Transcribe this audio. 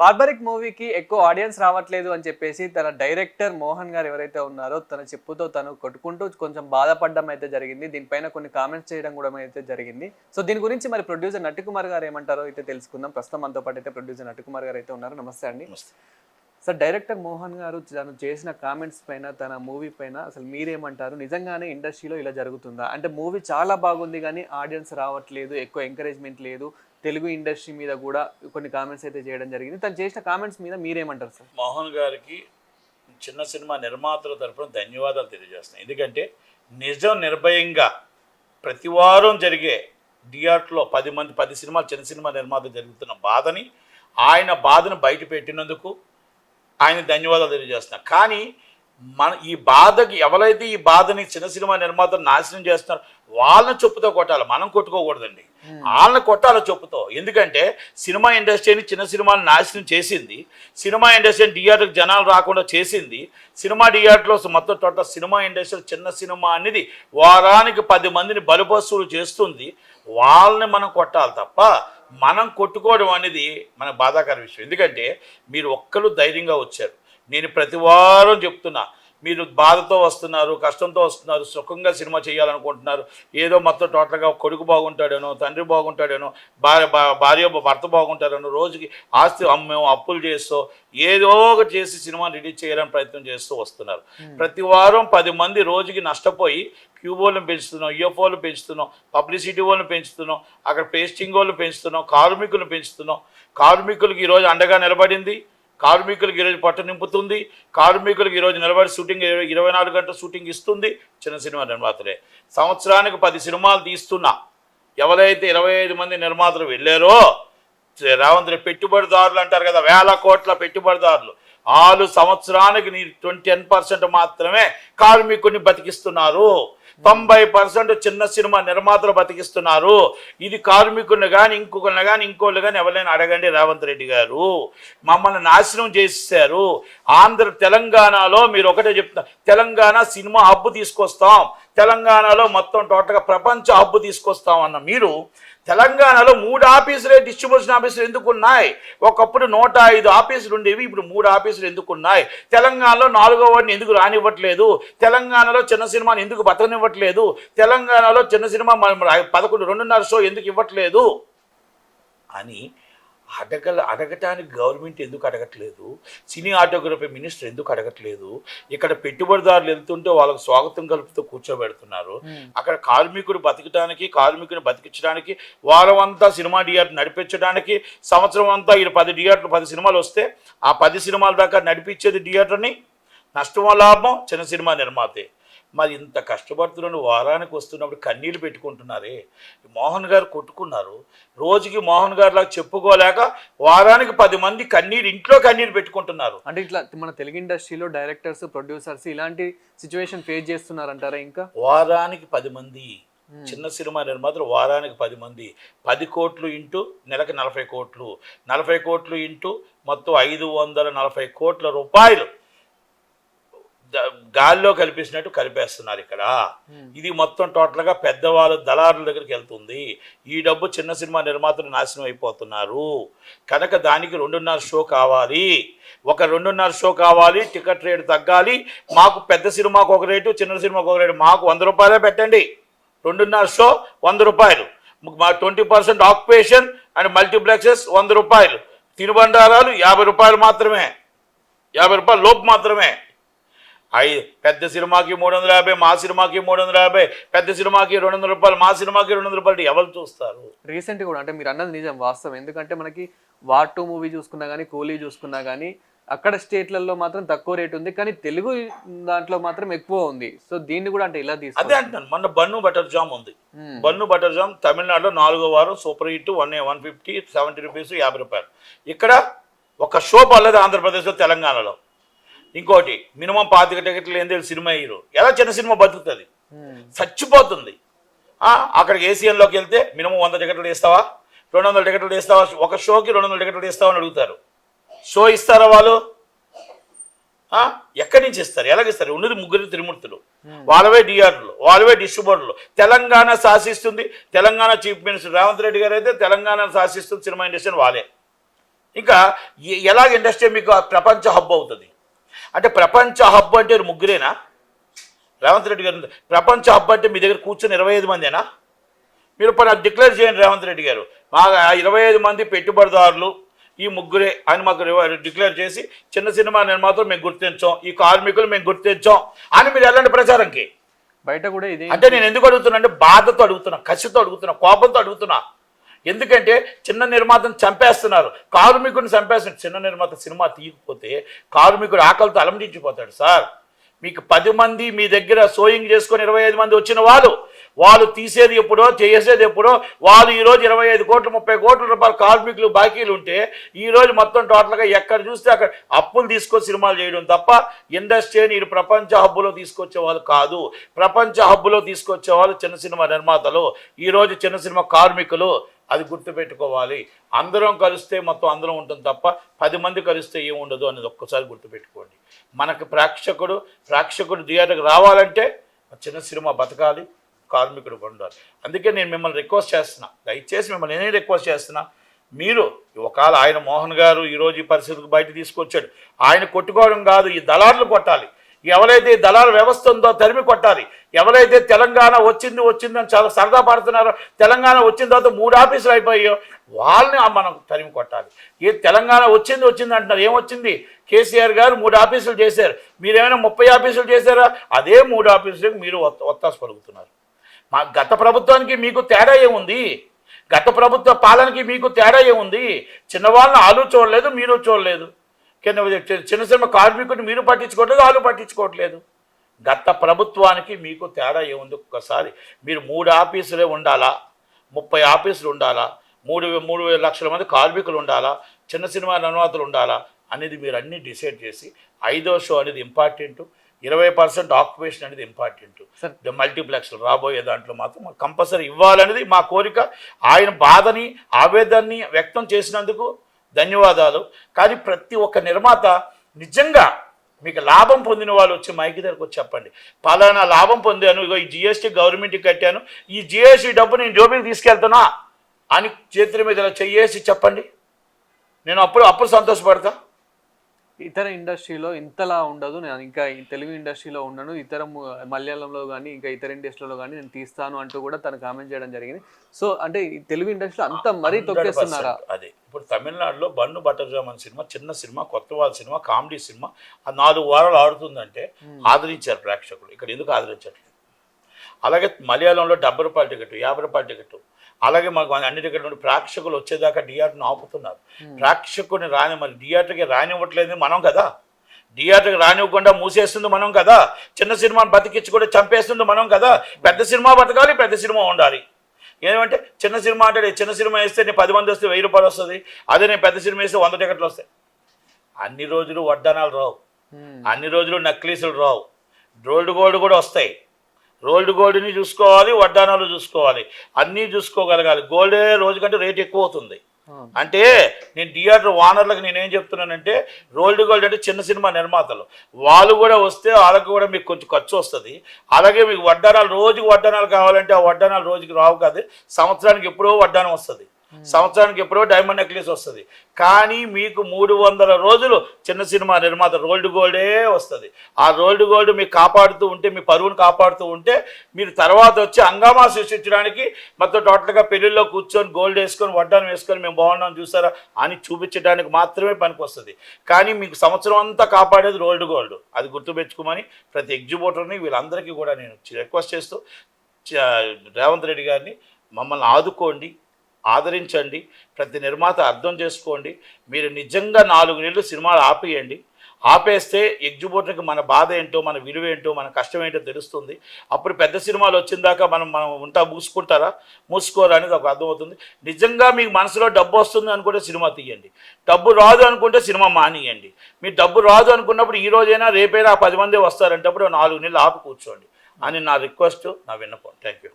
Barbaric మూవీకి ఎక్కువ audience రావట్లేదు అని చెప్పేసి తన డైరెక్టర్ మోహన్ గారు ఎవరైతే ఉన్నారో తన చెప్పుతో తను కొట్టుకుంటూ కొంచెం బాధపడడం అయితే జరిగింది. దీనిపైన కొన్ని కామెంట్స్ చేయడం కూడా అయితే జరిగింది. సో దీని గురించి మరి ప్రొడ్యూసర్ నటికుమార్ గారు ఏమంటారో అయితే తెలుసుకుందాం. ప్రస్తుతం మనతో పాటు అయితే ప్రొడ్యూసర్ నటికుమార్ గారు అయితే ఉన్నారు. నమస్తే అండి. సార్ డైరెక్టర్ మోహన్ గారు తను చేసిన కామెంట్స్ పైన తన మూవీ పైన అసలు మీరేమంటారు? నిజంగానే ఇండస్ట్రీలో ఇలా జరుగుతుందా? అంటే మూవీ చాలా బాగుంది కానీ ఆడియన్స్ రావట్లేదు ఎక్కువ ఎంకరేజ్మెంట్ లేదు. తెలుగు ఇండస్ట్రీ మీద కూడా కొన్ని కామెంట్స్ అయితే చేయడం జరిగింది. తను చేసిన కామెంట్స్ మీద మీరేమంటారు సార్? మోహన్ గారికి చిన్న సినిమా నిర్మాతల తరఫున ధన్యవాదాలు తెలియజేస్తాను ఎందుకంటే నిజం నిర్భయంగా ప్రతి వారం జరిగే థియేటర్లో పది మంది పది సినిమాలు చిన్న సినిమా నిర్మాతలు జరుగుతున్న బాధని ఆయన బాధను బయట పెట్టినందుకు ఆయన ధన్యవాదాలు తెలియజేస్తున్నాను కానీ మన ఈ బాధకి ఎవరైతే ఈ బాధని చిన్న సినిమా నిర్మాతలు నాశనం చేస్తున్నారు వాళ్ళని చెప్పుతో కొట్టాలి మనం కొట్టుకోకూడదండి. వాళ్ళని కొట్టాలి చెప్పుతో. ఎందుకంటే సినిమా ఇండస్ట్రీని చిన్న సినిమాలు నాశనం చేసింది సినిమా ఇండస్ట్రీని థియేటర్కి జనాలు రాకుండా చేసింది సినిమా థియేటర్లో మొత్తం టోటల్ సినిమా ఇండస్ట్రీ చిన్న సినిమా అనేది వారానికి పది మందిని బలిపస్తువులు చేస్తుంది. వాళ్ళని మనం కొట్టాలి తప్ప మనం కొట్టుకోవడం అనేది మన బాధాకర విషయం. ఎందుకంటే మీరు ఒక్కరు ధైర్యంగా వచ్చారు. నేను ప్రతి వారం చెప్తున్నా మీరు బాధతో వస్తున్నారు కష్టంతో వస్తున్నారు సుఖంగా సినిమా చేయాలనుకుంటున్నారు ఏదో మొత్తం టోటల్గా కొడుకు బాగుంటాడేనో తండ్రి బాగుంటాడేనో భార్య భార్య భర్త బాగుంటాడనో రోజుకి ఆస్తి అమ్మేమో అప్పులు చేస్తూ ఏదో ఒకటి చేసి సినిమా రిలీజ్ చేయాలని ప్రయత్నం చేస్తూ వస్తున్నారు. ప్రతి వారం పది మంది రోజుకి నష్టపోయి క్యూబోలను పెంచుతున్నాం ఇయర్ఫోన్లు పెంచుతున్నాం పబ్లిసిటీ వాళ్ళని పెంచుతున్నాం అక్కడ పేస్టింగ్ వాళ్ళు పెంచుతున్నాం కార్మికులను పెంచుతున్నాం. కార్మికులకి ఈరోజు అండగా నిలబడింది. కార్మికులకు ఈరోజు పట్టు నింపుతుంది. కార్మికులకు ఈరోజు నిలబడి షూటింగ్ ఇరవై ఇరవై నాలుగు గంటల షూటింగ్ ఇస్తుంది. చిన్న సినిమా నిర్మాతలే. సంవత్సరానికి పది సినిమాలు తీస్తున్నా. ఎవరైతే ఇరవై ఐదు మంది నిర్మాతలు వెళ్ళారో రేవంత్ పెట్టుబడిదారులు అంటారు కదా వేల కోట్ల పెట్టుబడిదారులు. వాళ్ళు సంవత్సరానికి నీ ట్వంటీ టెన్ పర్సెంట్ మాత్రమే కార్మికుడిని బతికిస్తున్నారు. తొంభై పర్సెంట్ చిన్న సినిమా నిర్మాతలు బతికిస్తున్నారు. ఇది కార్మికుల్ని కానీ ఇంకొకరిని కానీ ఇంకోళ్ళు కానీ ఎవరైనా అడగండి రేవంత్ రెడ్డి గారు. మమ్మల్ని నాశనం చేసేసారు ఆంధ్ర తెలంగాణలో మీరు ఒకటే చెప్తున్నారు తెలంగాణ సినిమా హబ్బు తీసుకొస్తాం. తెలంగాణలో మొత్తం టోటల్గా ప్రపంచ హబ్బు తీసుకొస్తాం అన్న మీరు తెలంగాణలో మూడు ఆఫీసులే డిస్ట్రిబ్యూషన్ ఆఫీసులు ఎందుకు ఉన్నాయి ఒకప్పుడు నూట ఐదు ఆఫీసులు ఉండేవి ఇప్పుడు మూడు ఆఫీసులు ఎందుకు ఉన్నాయి తెలంగాణలో నాలుగో వాడిని ఎందుకు రానివ్వట్లేదు? తెలంగాణలో చిన్న సినిమాని ఎందుకు బతకనివ్వట్లేదు? తెలంగాణలో చిన్న సినిమా పదకొండు రెండున్నర షో ఎందుకు ఇవ్వట్లేదు? అని అడగల అడగటానికి గవర్నమెంట్ ఎందుకు అడగట్లేదు? సినీ ఆటోగ్రఫీ మినిస్టర్ ఎందుకు అడగట్లేదు? ఇక్కడ పెట్టుబడిదారులు వెళ్తుంటే వాళ్ళకి స్వాగతం కలుపుతూ కూర్చోబెడుతున్నారు. అక్కడ కార్మికుడు బతకడానికి కార్మికుని బతికించడానికి వారం అంతా సినిమా థియేటర్ నడిపించడానికి సంవత్సరం అంతా ఈ పది థియేటర్లు పది సినిమాలు వస్తే ఆ పది సినిమాల దాకా నడిపించేది థియేటర్ని నష్టమో లాభం చిన్న సినిమా నిర్మాతే. మరి ఇంత కష్టపడుతున్నాను వారానికి వస్తున్నప్పుడు కన్నీళ్ళు పెట్టుకుంటున్నారే? మోహన్ గారు కొట్టుకున్నారు. రోజుకి మోహన్ గారు లాగా చెప్పుకోలేక వారానికి పది మంది కన్నీరు ఇంట్లో కన్నీరు పెట్టుకుంటున్నారు. అంటే ఇట్లా మన తెలుగు ఇండస్ట్రీలో డైరెక్టర్స్ ప్రొడ్యూసర్స్ ఇలాంటి సిచ్యువేషన్ ఫేస్ చేస్తున్నారంటారా ఇంకా? వారానికి పది మంది చిన్న సినిమా నిర్మాతలు వారానికి పది మంది. పది కోట్లు ఇంటూ నెలకి నలభై కోట్లు. నలభై కోట్లు ఇంటూ మొత్తం ఐదు వందల నలభై కోట్ల రూపాయలు. గాల్లో కలిపేసినట్టు కలిపేస్తున్నారు ఇక్కడ. ఇది మొత్తం టోటల్గా పెద్దవాళ్ళ దళారుల దగ్గరికి వెళ్తుంది. ఈ డబ్బు చిన్న సినిమా నిర్మాతలు నాశనం అయిపోతున్నారు. కనుక దానికి రెండున్నర షో కావాలి. ఒక రెండున్నర షో కావాలి టికెట్ రేటు తగ్గాలి. మాకు పెద్ద సినిమాకు ఒక రేటు చిన్న సినిమాకు ఒక రేటు. మాకు వంద రూపాయలే పెట్టండి. రెండున్నర షో వంద రూపాయలు. మా twenty percent occupation and multiplexes వంద రూపాయలు. తినుబండారాలు యాభై రూపాయలు మాత్రమే. యాభై రూపాయలు లోపు మాత్రమే. అయి పెద్ద సినిమాకి మూడు వందల యాభై మా సినిమాకి మూడు వందల యాభై పెద్ద సినిమాకి రెండు వందల రూపాయలు మా సినిమాకి రెండు వందల రూపాయలు ఎవరు చూస్తారు? రీసెంట్ కూడా అంటే మీరు అన్నది నిజం వాస్తవం. ఎందుకంటే మనకి వార్ టూ మూవీ చూసుకున్నా కానీ కూలీ చూసుకున్నా కానీ అక్కడ స్టేట్లలో మాత్రం తక్కువ రేట్ ఉంది కానీ తెలుగు దాంట్లో మాత్రం ఎక్కువ ఉంది. సో దీన్ని కూడా అంటే ఇలా అదే తీసుకో అంటున్నాను. మొన్న బన్ను బటర్ జామ్ ఉంది. బన్ను బటర్ జామ్ తమిళనాడులో నాలుగో వారం super hit one one fifty seventy rupees యాభై రూపాయలు. ఇక్కడ ఒక షో పర్లేదు ఆంధ్రప్రదేశ్లో తెలంగాణలో. ఇంకోటి మినిమం పాతిక టికెట్లు ఏంది సినిమా హీరో? ఎలా చిన్న సినిమా బతుకుతుంది? చచ్చిపోతుంది. ఆ, అక్కడికి ఏసీఎన్లోకి వెళ్తే మినిమం వంద టికెట్లు వేస్తావా రెండు వందల టికెట్లు వేస్తావా ఒక షోకి రెండు వందల టికెట్లు వేస్తావా అని అడుగుతారు. షో ఇస్తారా వాళ్ళు? ఆ? ఎక్కడి నుంచి ఇస్తారు? ఎలాగ ఇస్తారు? ఉన్నది ముగ్గురు త్రిమూర్తులు. వాళ్ళవే డిఆర్లు వాళ్ళవే డిస్ట్రిబ్యూటర్లు. తెలంగాణ శాసిస్తుంది. తెలంగాణ చీఫ్ మినిస్టర్ రేవంత్ రెడ్డి గారు అయితే తెలంగాణ శాసిస్తుంది సినిమా ఇండస్ట్రీ వాళ్ళే. ఇంకా ఎలాగ ఇండస్ట్రీ మీకు ప్రపంచ హబ్ అవుతుంది? అంటే ప్రపంచ హబ్ అంటే ముగ్గురేనా? రేవంత్ రెడ్డి గారు ప్రపంచ హబ్ అంటే మీ దగ్గర కూర్చొని ఇరవై ఐదు మందేనా? మీరు పని డిక్లేర్ చేయండి రేవంత్ రెడ్డి గారు. మా ఇరవై ఐదు మంది పెట్టుబడిదారులు ఈ ముగ్గురే అని మాకు డిక్లేర్ చేసి చిన్న సినిమా నిర్మాతలు మేము గుర్తించాం. ఈ కార్మికులు మేము గుర్తించాం అని మీరు వెళ్ళండి ప్రచారంకి. బయట కూడా ఇదే అంటే నేను ఎందుకు అడుగుతున్నా అంటే బాధతో అడుగుతున్నా కసితో అడుగుతున్నా కోపంతో అడుగుతున్నా. ఎందుకంటే చిన్న నిర్మాతను చంపేస్తున్నారు. కార్మికుడిని చంపేస్తున్నారు. చిన్న నిర్మాత సినిమా తీయకపోతే కార్మికుడు ఆకలితో అలమటించిపోతాడు సార్. మీకు పది మంది మీ దగ్గర సోయింగ్ చేసుకొని ఇరవై ఐదు మంది వచ్చిన వాళ్ళు వాళ్ళు తీసేది ఎప్పుడో చేసేది ఎప్పుడో వాళ్ళు ఈరోజు ఇరవై ఐదు కోట్లు ముప్పై కోట్ల రూపాయల కార్మికులు బాకీలు ఉంటే ఈరోజు మొత్తం టోటల్గా ఎక్కడ చూస్తే అక్కడ అప్పులు తీసుకొని సినిమాలు చేయడం తప్ప ఇండస్ట్రీని ఈ ప్రపంచ హబ్బులో తీసుకొచ్చే వాళ్ళు కాదు. ప్రపంచ హబ్బులో తీసుకొచ్చే వాళ్ళు చిన్న సినిమా నిర్మాతలు ఈరోజు చిన్న సినిమా కార్మికులు అది గుర్తుపెట్టుకోవాలి. అందరం కలిస్తే మొత్తం అందరం ఉంటుంది తప్ప పది మంది కలిస్తే ఏముండదు అనేది ఒక్కసారి గుర్తుపెట్టుకోండి. మనకు ప్రేక్షకుడు ప్రేక్షకుడు థియేటర్కి రావాలంటే చిన్న సినిమా బతకాలి కార్మికుడు ఉండాలి. అందుకే నేను మిమ్మల్ని రిక్వెస్ట్ చేస్తున్నా. దయచేసి మిమ్మల్ని నేనే రిక్వెస్ట్ చేస్తున్నా. మీరు ఒకవేళ ఆయన మోహన్ గారు ఈరోజు ఈ పరిస్థితికి బయట తీసుకొచ్చాడు. ఆయన కొట్టుకోవడం కాదు ఈ దళారులు కొట్టాలి. ఎవరైతే దళాల దళారు వ్యవస్థ ఉందో తరిమి కొట్టాలి. ఎవరైతే తెలంగాణ వచ్చింది వచ్చిందని చాలా సరదా పడుతున్నారో తెలంగాణ వచ్చిన తర్వాత మూడు ఆఫీసులు అయిపోయాయో వాళ్ళని మనం తరిమి కొట్టాలి. ఏ తెలంగాణ వచ్చింది వచ్చింది అంటున్నారు. ఏమొచ్చింది కేసీఆర్ గారు మూడు ఆఫీసులు చేశారు. మీరేమైనా ముప్పై ఆఫీసులు చేశారా? అదే మూడు ఆఫీసులకు మీరు ఒత్త- ఒత్తాసు పలుకుతున్నారు. మా గత ప్రభుత్వానికి మీకు తేడా ఏముంది? గత ప్రభుత్వ పాలనకి మీకు తేడా ఏముంది? చిన్నవాళ్ళని ఆలు చూడలేదు మీరు చూడలేదు. కింద చిన్న చిన్న కార్మికుడిని మీరు పట్టించుకోవట్లేదు వాళ్ళు పట్టించుకోవట్లేదు. గత ప్రభుత్వానికి మీకు తేడా ఏముంది? ఒక్కసారి మీరు మూడు ఆఫీసులే ఉండాలా? ముప్పై ఆఫీసులు ఉండాలా? మూడు మూడు వేల లక్షల మంది కార్మికులు ఉండాలా? చిన్న సినిమా నిర్మాతలు ఉండాలా? అనేది మీరు అన్నీ డిసైడ్ చేసి ఐదో షో అనేది ఇంపార్టెంట్ ఇరవై పర్సెంట్ ఆక్యుపేషన్ అనేది ఇంపార్టెంట్. మల్టీప్లెక్స్ రాబోయే దాంట్లో మాత్రం కంపల్సరీ ఇవ్వాలనేది మా కోరిక. ఆయన బాధని ఆవేదనని వ్యక్తం చేసినందుకు ధన్యవాదాలు. కానీ ప్రతి ఒక్క నిర్మాత నిజంగా మీకు లాభం పొందిన వాళ్ళు వచ్చి మైకి దగ్గరకు వచ్చి చెప్పండి. పలానా లాభం పొందాను ఇగో ఈ జిఎస్టీ గవర్నమెంట్కి కట్టాను ఈ జిఎస్టీ డబ్బు నేను జోబీకి తీసుకెళ్తున్నా అని చేతుల మీద చెయ్యేసి చెప్పండి. నేను అప్పుడు అప్పుడు సంతోషపడతా. ఇతర ఇండస్ట్రీలో ఇంతలా ఉండదు నేను ఇంకా తెలుగు ఇండస్ట్రీలో ఉండను ఇతర మలయాళంలో కానీ ఇంకా ఇతర ఇండస్ట్రీలో కానీ నేను తీస్తాను అంటూ కూడా తను కామెంట్ చేయడం జరిగింది. సో అంటే ఈ తెలుగు ఇండస్ట్రీలో అంత మరీ 100% తొక్కేస్తున్నారా? అదే. ఇప్పుడు తమిళనాడులో బన్ను బట్టర్జామన్ సినిమా చిన్న సినిమా కొత్త వాళ్ళ సినిమా కామెడీ సినిమా ఆ నాలుగు వారాలు ఆడుతుందంటే ఆదరించారు ప్రేక్షకులు. ఇక్కడ ఎందుకు ఆదరించట్లేదు? అలాగే మలయాళంలో డెబ్బై రూపాయల టికెట్ యాభై రూపాయల టికెట్ అలాగే మాకు అన్ని టికెట్లు ప్రేక్షకులు వచ్చేదాకా థియేటర్ని ఆపుతున్నారు. ప్రేక్షకుని రాని మరి థియేటర్కి రానివ్వట్లేదు మనం కదా? థియేటర్కి రానివ్వకుండా మూసేస్తుంది మనం కదా? చిన్న సినిమాని బతికించి కూడా చంపేస్తుంది మనం కదా? పెద్ద సినిమా బతకాలి పెద్ద సినిమా ఉండాలి. ఏమంటే చిన్న సినిమా అంటే చిన్న సినిమా వేస్తే నేను పది మంది వస్తే వెయ్యి రూపాయలు వస్తుంది. అదే నేను పెద్ద సినిమా వేస్తే వంద టికెట్లు వస్తాయి. అన్ని రోజులు వడ్డానాలు రావు. అన్ని రోజులు నక్లీసులు రావు. రోల్డ్ గోల్డ్ కూడా వస్తాయి. రోల్డ్ గోల్డ్ని చూసుకోవాలి వడ్డానాలు చూసుకోవాలి. అన్నీ చూసుకోగలగాలి. గోల్డే రోజు కంటే రేట్ ఎక్కువ అవుతుంది. అంటే నేను థియేటర్ ఓనర్లకు నేనేం చెప్తున్నానంటే రోల్డ్ గోల్డ్ అంటే చిన్న సినిమా నిర్మాతలు. వాళ్ళు కూడా వస్తే వాళ్ళకి కూడా మీకు కొంచెం ఖర్చు వస్తుంది. అలాగే మీకు వడ్డానాలు రోజుకి వడ్డానాలు కావాలంటే ఆ వడ్డానాలు రోజుకి రావు కాదు. సంవత్సరానికి ఎప్పుడో వడ్డానం వస్తుంది. సంవత్సరానికి ఎప్పుడో డైమండ్ నెక్లెస్ వస్తుంది. కానీ మీకు మూడు వందల రోజులు చిన్న సినిమా నిర్మాత రోల్డ్ గోల్డే వస్తుంది. ఆ రోల్డ్ గోల్డ్ మీకు కాపాడుతూ ఉంటే మీ పరువును కాపాడుతూ ఉంటే మీరు తర్వాత వచ్చి హంగామా సృష్టించడానికి మొత్తం టోటల్గా పెళ్ళిలో కూర్చొని గోల్డ్ వేసుకొని వడ్డాను వేసుకొని మేము బాగున్నాం చూసారా అని చూపించడానికి మాత్రమే పనికి వస్తుంది. కానీ మీకు సంవత్సరం అంతా కాపాడేది రోల్డ్ గోల్డ్. అది గుర్తుపెట్టుకోమని ప్రతి ఎగ్జిబ్యూటర్ని వీళ్ళందరికీ కూడా నేను రిక్వెస్ట్ చేస్తూ రేవంత్ రెడ్డి గారిని మమ్మల్ని ఆదుకోండి. ఆదరించండి. ప్రతి నిర్మాత అర్థం చేసుకోండి. మీరు నిజంగా నాలుగు నెలలు సినిమాలు ఆపేయండి. ఆపేస్తే ఎగ్జిబోటర్కి మన బాధ ఏంటో మన విలువ ఏంటో మన కష్టం ఏంటో తెలుస్తుంది. అప్పుడు పెద్ద సినిమాలు వచ్చిన దాకా మనం మనం ఉంటా మూసుకుంటారా? మూసుకోరా అనేది ఒక అర్థమవుతుంది నిజంగా మీకు మనసులో డబ్బు వస్తుంది అనుకుంటే సినిమా తీయండి. డబ్బు రాదు అనుకుంటే సినిమా మానేయండి. మీరు డబ్బు రాదు అనుకున్నప్పుడు ఈ రోజైనా రేపైనా ఆ పది మంది వస్తారంటప్పుడు నాలుగు నెలలు ఆపి కూర్చోండి. అని నా రిక్వెస్ట్ నా విన్నపం. Thank you